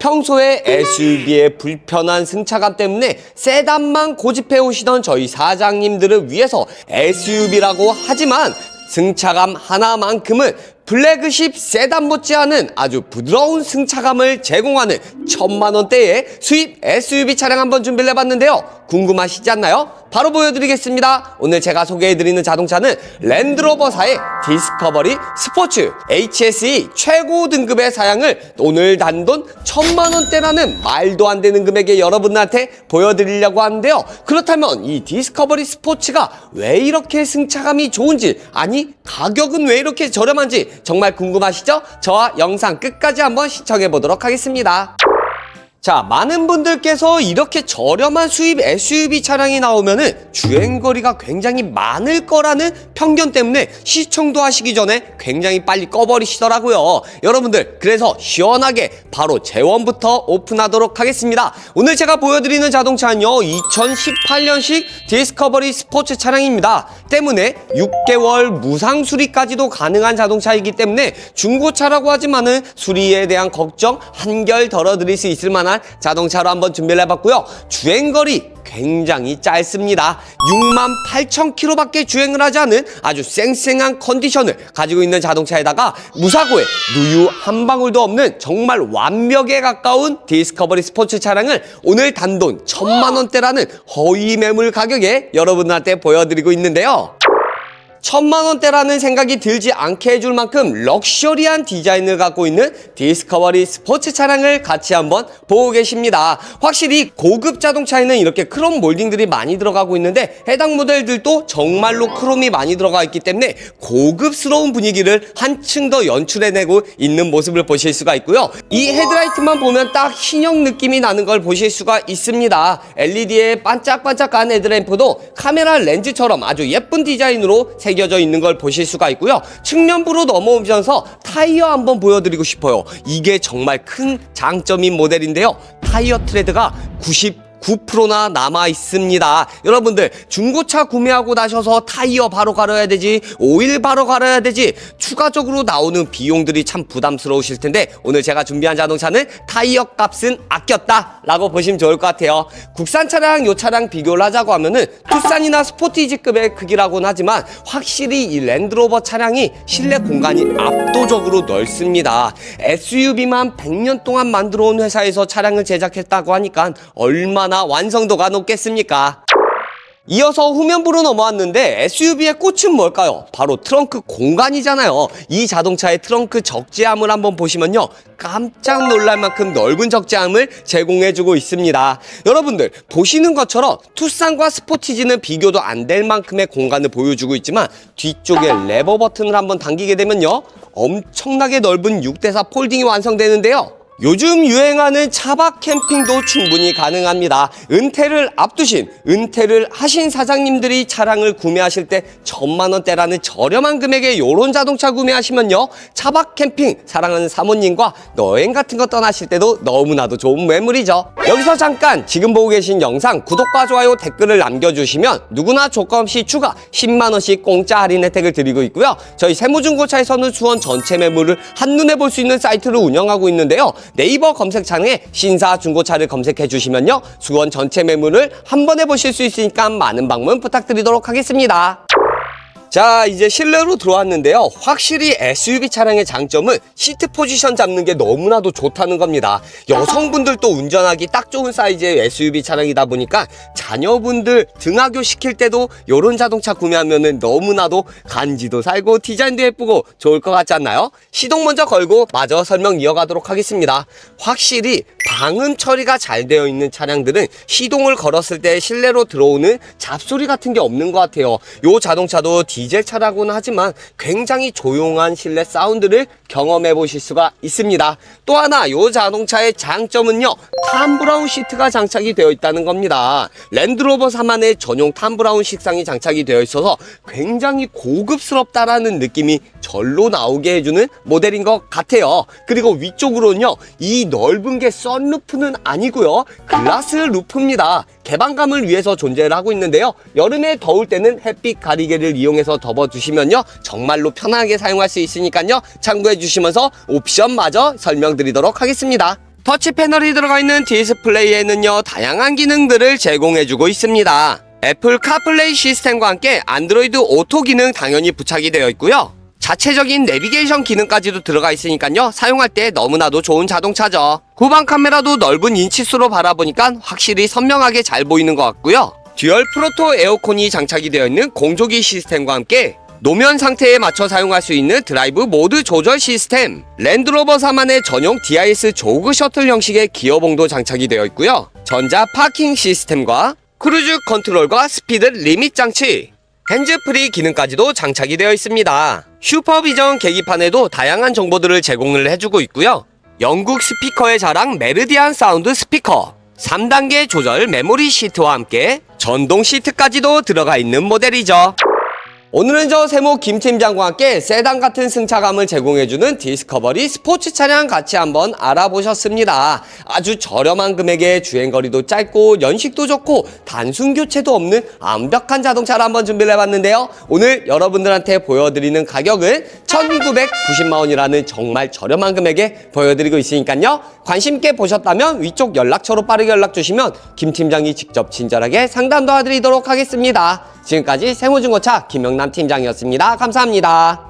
평소에 SUV의 불편한 승차감 때문에 세단만 고집해 오시던 저희 사장님들을 위해서 SUV라고 하지만 승차감 하나만큼은 플래그십 세단 못지않은 아주 부드러운 승차감을 제공하는 천만 원대의 수입 SUV 차량 한번 준비를 해봤는데요. 궁금하시지 않나요? 바로 보여드리겠습니다. 오늘 제가 소개해드리는 자동차는 랜드로버사의 디스커버리 스포츠 HSE 최고 등급의 사양을 오늘 단돈 천만 원대라는 말도 안 되는 금액에 여러분들한테 보여드리려고 하는데요. 그렇다면 이 디스커버리 스포츠가 왜 이렇게 승차감이 좋은지 아니 가격은 왜 이렇게 저렴한지 정말 궁금하시죠? 저와 영상 끝까지 한번 시청해 보도록 하겠습니다. 자, 많은 분들께서 이렇게 저렴한 수입 SUV 차량이 나오면은 주행거리가 굉장히 많을 거라는 편견 때문에 시청도 하시기 전에 굉장히 빨리 꺼버리시더라고요. 여러분들, 그래서 시원하게 바로 재원부터 오픈하도록 하겠습니다. 오늘 제가 보여드리는 자동차는요, 2018년식 디스커버리 스포츠 차량입니다. 때문에 6개월 무상 수리까지도 가능한 자동차이기 때문에 중고차라고 하지만은 수리에 대한 걱정 한결 덜어드릴 수 있을 만한 자동차로 한번 준비를 해봤고요. 주행거리 굉장히 짧습니다. 6만 8천 킬로밖에 주행을 하지 않은 아주 쌩쌩한 컨디션을 가지고 있는 자동차에다가 무사고에 누유 한 방울도 없는 정말 완벽에 가까운 디스커버리 스포츠 차량을 오늘 단돈 천만 원대라는 허위 매물 가격에 여러분들한테 보여드리고 있는데요. 천만 원대라는 생각이 들지 않게 해줄 만큼 럭셔리한 디자인을 갖고 있는 디스커버리 스포츠 차량을 같이 한번 보고 계십니다. 확실히 고급 자동차에는 이렇게 크롬 몰딩들이 많이 들어가고 있는데 해당 모델들도 정말로 크롬이 많이 들어가 있기 때문에 고급스러운 분위기를 한층 더 연출해내고 있는 모습을 보실 수가 있고요. 이 헤드라이트만 보면 딱 흰형 느낌이 나는 걸 보실 수가 있습니다. LED에 반짝반짝한 헤드램프도 카메라 렌즈처럼 아주 예쁜 디자인으로 새겨져 있는 걸 보실 수가 있고요. 측면부로 넘어오면서 타이어 한번 보여드리고 싶어요. 이게 정말 큰 장점인 모델인데요. 타이어 트레드가 90 9%나 남아 있습니다. 여러분들 중고차 구매하고 나셔서 타이어 바로 갈아야 되지 오일 바로 갈아야 되지 추가적으로 나오는 비용들이 참 부담스러우실 텐데 오늘 제가 준비한 자동차는 타이어 값은 아꼈다라고 보시면 좋을 것 같아요. 국산 차량 요 차량 비교를 하자고 하면은 투싼이나 스포티지급의 크기라고는 하지만 확실히 이 랜드로버 차량이 실내 공간이 압도적으로 넓습니다. SUV만 100년 동안 만들어 온 회사에서 차량을 제작했다고 하니까 얼마나 완성도가 높겠습니까? 이어서 후면부로 넘어왔는데 SUV의 꽃은 뭘까요? 바로 트렁크 공간이잖아요. 이 자동차의 트렁크 적재함을 한번 보시면요. 깜짝 놀랄 만큼 넓은 적재함을 제공해주고 있습니다. 여러분들 보시는 것처럼 투싼과 스포티지는 비교도 안 될 만큼의 공간을 보여주고 있지만 뒤쪽에 레버 버튼을 한번 당기게 되면요. 엄청나게 넓은 6대4 폴딩이 완성되는데요. 요즘 유행하는 차박 캠핑도 충분히 가능합니다. 은퇴를 앞두신, 은퇴를 하신 사장님들이 차량을 구매하실 때 천만 원대라는 저렴한 금액에 요런 자동차 구매하시면요. 차박 캠핑 사랑하는 사모님과 여행 같은 거 떠나실 때도 너무나도 좋은 매물이죠. 여기서 잠깐 지금 보고 계신 영상 구독과 좋아요 댓글을 남겨주시면 누구나 조건 없이 추가 10만 원씩 공짜 할인 혜택을 드리고 있고요. 저희 세무중고차에서는 수원 전체 매물을 한눈에 볼 수 있는 사이트를 운영하고 있는데요. 네이버 검색창에 신사 중고차를 검색해 주시면요. 수원 전체 매물을 한 번에 보실 수 있으니까 많은 방문 부탁드리도록 하겠습니다. 자 이제 실내로 들어왔는데요. 확실히 SUV 차량의 장점은 시트 포지션 잡는 게 너무나도 좋다는 겁니다. 여성분들도 운전하기 딱 좋은 사이즈의 SUV 차량이다 보니까 자녀분들 등하교 시킬 때도 이런 자동차 구매하면 은 너무나도 간지도 살고 디자인도 예쁘고 좋을 것 같지 않나요? 시동 먼저 걸고 마저 설명 이어가도록 하겠습니다. 확실히 방음 처리가 잘 되어 있는 차량들은 시동을 걸었을 때 실내로 들어오는 잡소리 같은 게 없는 것 같아요. 이 자동차도 디젤 차라고는 하지만 굉장히 조용한 실내 사운드를 경험해 보실 수가 있습니다. 또 하나 이 자동차의 장점은요. 탐브라운 시트가 장착이 되어 있다는 겁니다. 랜드로버 3만의 전용 탐브라운 식상이 장착이 되어 있어서 굉장히 고급스럽다라는 느낌이 절로 나오게 해주는 모델인 것 같아요. 그리고 위쪽으로는요. 이 넓은 게 썬루프는 아니고요. 글라스 루프입니다. 개방감을 위해서 존재를 하고 있는데요. 여름에 더울 때는 햇빛 가리개를 이용해서 덮어주시면요. 정말로 편하게 사용할 수 있으니까요. 참고해 주시면서 옵션마저 설명드리도록 하겠습니다. 터치 패널이 들어가 있는 디스플레이에는요 다양한 기능들을 제공해주고 있습니다. 애플 카플레이 시스템과 함께 안드로이드 오토 기능 당연히 부착이 되어 있고요. 자체적인 내비게이션 기능까지도 들어가 있으니까요 사용할 때 너무나도 좋은 자동차죠. 후방 카메라도 넓은 인치수로 바라보니까 확실히 선명하게 잘 보이는 것 같고요. 듀얼 프로토 에어컨이 장착이 되어 있는 공조기 시스템과 함께 노면 상태에 맞춰 사용할 수 있는 드라이브 모드 조절 시스템, 랜드로버 4만의 전용 DIS 조그 셔틀 형식의 기어봉도 장착이 되어 있고요. 전자 파킹 시스템과 크루즈 컨트롤과 스피드 리밋 장치, 핸즈프리 기능까지도 장착이 되어 있습니다. 슈퍼비전 계기판에도 다양한 정보들을 제공을 해주고 있고요. 영국 스피커의 자랑 메르디안 사운드 스피커, 3단계 조절 메모리 시트와 함께 전동 시트까지도 들어가 있는 모델이죠. 오늘은 저 세모 김 팀장과 함께 세단 같은 승차감을 제공해주는 디스커버리 스포츠 차량 같이 한번 알아보셨습니다. 아주 저렴한 금액에 주행거리도 짧고 연식도 좋고 단순 교체도 없는 완벽한 자동차를 한번 준비를 해봤는데요. 오늘 여러분들한테 보여드리는 가격은 1990만 원이라는 정말 저렴한 금액에 보여드리고 있으니까요. 관심 있게 보셨다면 위쪽 연락처로 빠르게 연락 주시면 김 팀장이 직접 친절하게 상담 도와드리도록 하겠습니다. 지금까지 세모중고차 김영남 팀장이었습니다. 감사합니다.